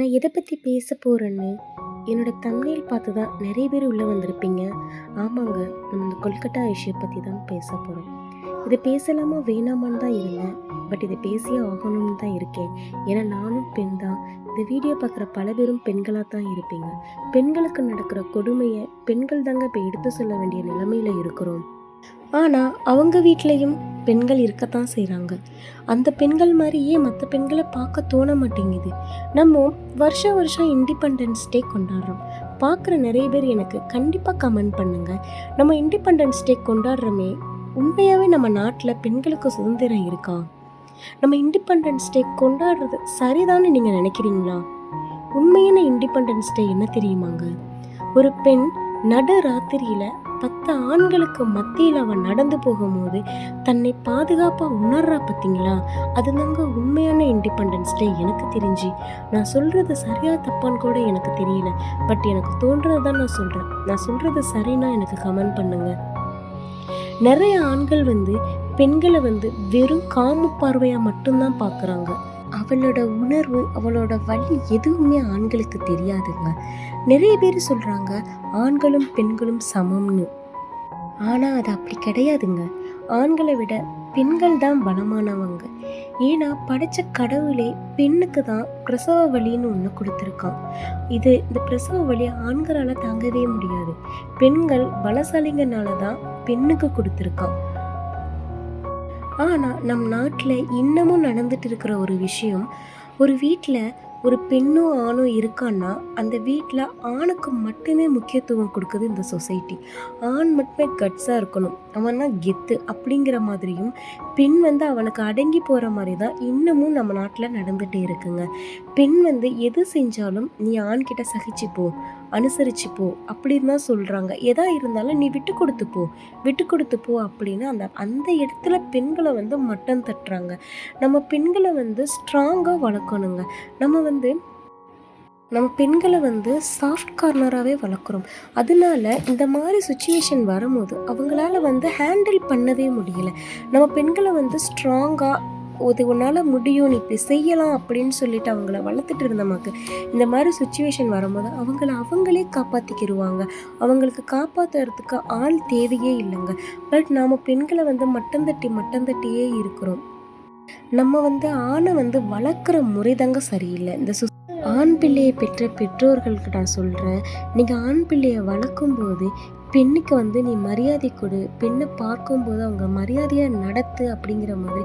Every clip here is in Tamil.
நான் எதை பற்றி பேச போகிறேன்னு என்னோட தமிழில் பார்த்து தான் நிறைய பேர் உள்ளே வந்திருப்பீங்க. ஆமாங்க நம்ம இந்த கொல்கட்டா விஷயம் பற்றி தான் பேச போகிறோம் இதை பேசலாமா வேணாமான்னு தான் இருந்தேன். பட் இதை பேசியே ஆகணும்னு தான் இருக்கேன். ஏன்னா நானும் பெண் தான். இந்த வீடியோ பார்க்குற பல பேரும் பெண்களாக தான் இருப்பீங்க. பெண்களுக்கு நடக்கிற கொடுமையை பெண்கள் தாங்க இப்போ எடுத்து சொல்ல வேண்டிய நிலைமையில் இருக்கிறோம். ஆனால் அவங்க வீட்லேயும் பெண்கள் இருக்கத்தான் செய்கிறாங்க அந்த பெண்கள் மாதிரியே மற்ற பெண்களை பார்க்க தோண மாட்டேங்குது. நம்ம வருஷம் வருஷம் இண்டிபெண்டன்ஸ் டே கொண்டாடுறோம். பார்க்குற நிறைய பேர் எனக்கு கண்டிப்பாக கமெண்ட் பண்ணுங்கள் நம்ம இண்டிபெண்டன்ஸ் டே கொண்டாடுறோமே உண்மையாகவே நம்ம நாட்டில் பெண்களுக்கு சுதந்திரம் இருக்கா? நம்ம இண்டிபெண்டன்ஸ் டே கொண்டாடுறது சரிதான்னு நீங்கள் நினைக்கிறீங்களா? உண்மையான இண்டிபெண்டன்ஸ் டே என்ன தெரியுமாங்க? ஒரு பெண் நடு ராத்திரியில் பத்து ஆண்களுக்கு மத்தியில் அவன் நடந்து போகும்போது தன்னை பாதுகாப்பாக உணர்றா பார்த்தீங்களா அதுதாங்க உண்மையான இண்டிபெண்டன்ஸ் டே. எனக்கு தெரிஞ்சு. நான் சொல்கிறது சரியா தப்பான்னு கூட எனக்கு தெரியல. பட் எனக்கு தோன்றது தான் நான் சொல்கிறேன் நான் சொல்கிறது சரின்னா எனக்கு கமெண்ட் பண்ணுங்க. நிறைய ஆண்கள் வந்து பெண்களை வந்து வெறும் காம பார்வையாக மட்டும்தான் பார்க்குறாங்க அவளோட உணர்வு அவளோட வழி எதுவுமே ஆண்களுக்கு தெரியாதுங்க. நிறைய பேர் சொல்கிறாங்க ஆண்களும் பெண்களும் சமம்னு. ஆனால் அது அப்படி கிடையாதுங்க. ஆண்களை விட பெண்கள் தான் பலமானவங்க ஏன்னா படைச்ச கடவுளே பெண்ணுக்கு தான் பிரசவ வலின்னு ஒன்று கொடுத்துருக்கான். இது இந்த பிரசவ வலி ஆண்களால் தாங்கவே முடியாது. பெண்கள் பலசாலிங்கனால தான் பெண்ணுக்கு கொடுத்துருக்கான். ஆனால் நம் நாட்டில் இன்னமும் நடந்துட்டு இருக்கிற ஒரு விஷயம் ஒரு வீட்டில் ஒரு பெண்ணோ ஆணோ இருக்கான்னா அந்த வீட்டில் ஆணுக்கு மட்டுமே முக்கியத்துவம் கொடுக்குது இந்த சொசைட்டி. ஆண் மட்டுமே கட்ஸாக இருக்கணும். அவன்னா கெத்து அப்படிங்கிற மாதிரியும் பெண் வந்து அவனுக்கு அடங்கி போகிற மாதிரி தான் இன்னமும் நம்ம நாட்டில் நடந்துகிட்டே இருக்குங்க. பெண் வந்து எது செஞ்சாலும் நீ ஆண்கிட்ட சகிச்சு போ. அனுசரிச்சு போ அப்படின்னு தான் சொல்கிறாங்க எதா இருந்தாலும் நீ விட்டு கொடுத்து போ. விட்டு கொடுத்து போ அப்படின்னு அந்த அந்த இடத்துல பெண்களை வந்து மட்டம் தட்டுறாங்க. நம்ம பெண்களை வந்து ஸ்ட்ராங்காக வளர்க்கணுங்க. நம்ம வந்து நம்ம பெண்களை வந்து சாஃப்ட் கார்னராகவே வளர்க்குறோம். அதனால இந்த மாதிரி சுச்சுவேஷன் வரும்போது அவங்களால வந்து ஹேண்டில் பண்ணவே முடியல. நம்ம பெண்களை வந்து ஸ்ட்ராங்காக இது உன்னால் முடியும் நீ இப்படி செய்யலாம் அப்படின்னு சொல்லிட்டு அவங்கள வளர்த்துட்டு இருந்தமாக்கு இந்த மாதிரி சுச்சுவேஷன் வரும்போது அவங்கள அவங்களே காப்பாற்றிக்கிடுவாங்க அவங்களுக்கு காப்பாற்றுறதுக்கு ஆள் தேவையே இல்லைங்க. பட் நாம் பெண்களை வந்து மட்டம் தட்டி மட்டம் தட்டியே இருக்கிறோம். நம்ம வந்து ஆணை வந்து வளர்க்குற முறை தாங்க சரியில்லை. இந்த சு ஆண் பிள்ளையை பெற்ற பெற்றோர்களுக்கு நான் சொல்கிறேன் நீங்கள் ஆண் பிள்ளையை வளர்க்கும்போது பெண்ணுக்கு வந்து நீ மரியாதை கொடு. பெண்ணை பார்க்கும்போது அவங்க மரியாதையாக நடத்து அப்படிங்கிற மாதிரி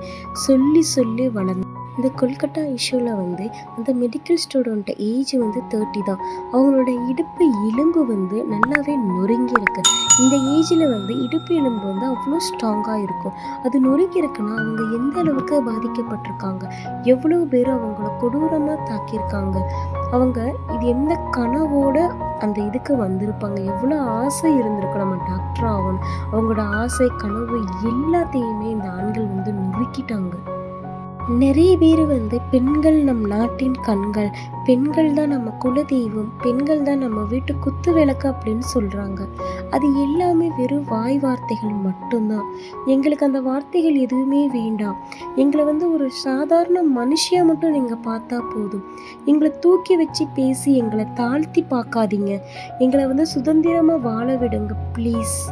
சொல்லி சொல்லி வளர்ந்து இந்த கொல்கட்டா இஷ்யூவில் வந்து அந்த மெடிக்கல் ஸ்டூடெண்ட்டை ஏஜ் வந்து தேர்ட்டி தான். அவங்களோட இடுப்பு எலும்பு வந்து நல்லாவே நொறுங்கி இருக்கு. இந்த ஏஜில் வந்து இடுப்பு எலும்பு வந்து அவ்வளோ ஸ்ட்ராங்காக இருக்கும். அது நொறுங்கி இருக்குன்னா அவங்க எந்த அளவுக்கு பாதிக்கப்பட்டிருக்காங்க? எவ்வளோ பேர் அவங்கள கொடூரமாக தாக்கியிருக்காங்க? அவங்க இது எந்த கனவோட அந்த இதுக்கு வந்திருப்பாங்க. எவ்வளோ ஆசை இருந்திருக்கும். நம்ம டாக்டர் ஆகணும். அவங்களோட ஆசை கனவு எல்லாத்தையுமே இந்த ஆண்கள் வந்து நொறுக்கிட்டாங்க. நிறைய பேர் வந்து பெண்கள் நம் நாட்டின் கண்கள் பெண்கள் தான் நம்ம குலதெய்வம் பெண்கள் தான் நம்ம வீட்டு குத்து விளக்கு அப்படின்னு சொல்கிறாங்க அது எல்லாமே வெறும் வாய் வார்த்தைகள் மட்டும்தான். எங்களுக்கு அந்த வார்த்தைகள் எதுவுமே வேண்டாம். எங்களை வந்து ஒரு சாதாரண மனுஷியாக மட்டும் நீங்கள் பார்த்தா போதும். எங்களை தூக்கி வச்சு பேசி எங்களை தாழ்த்தி பார்க்காதீங்க. எங்களை வந்து சுதந்திரமாக வாழ விடுங்க ப்ளீஸ்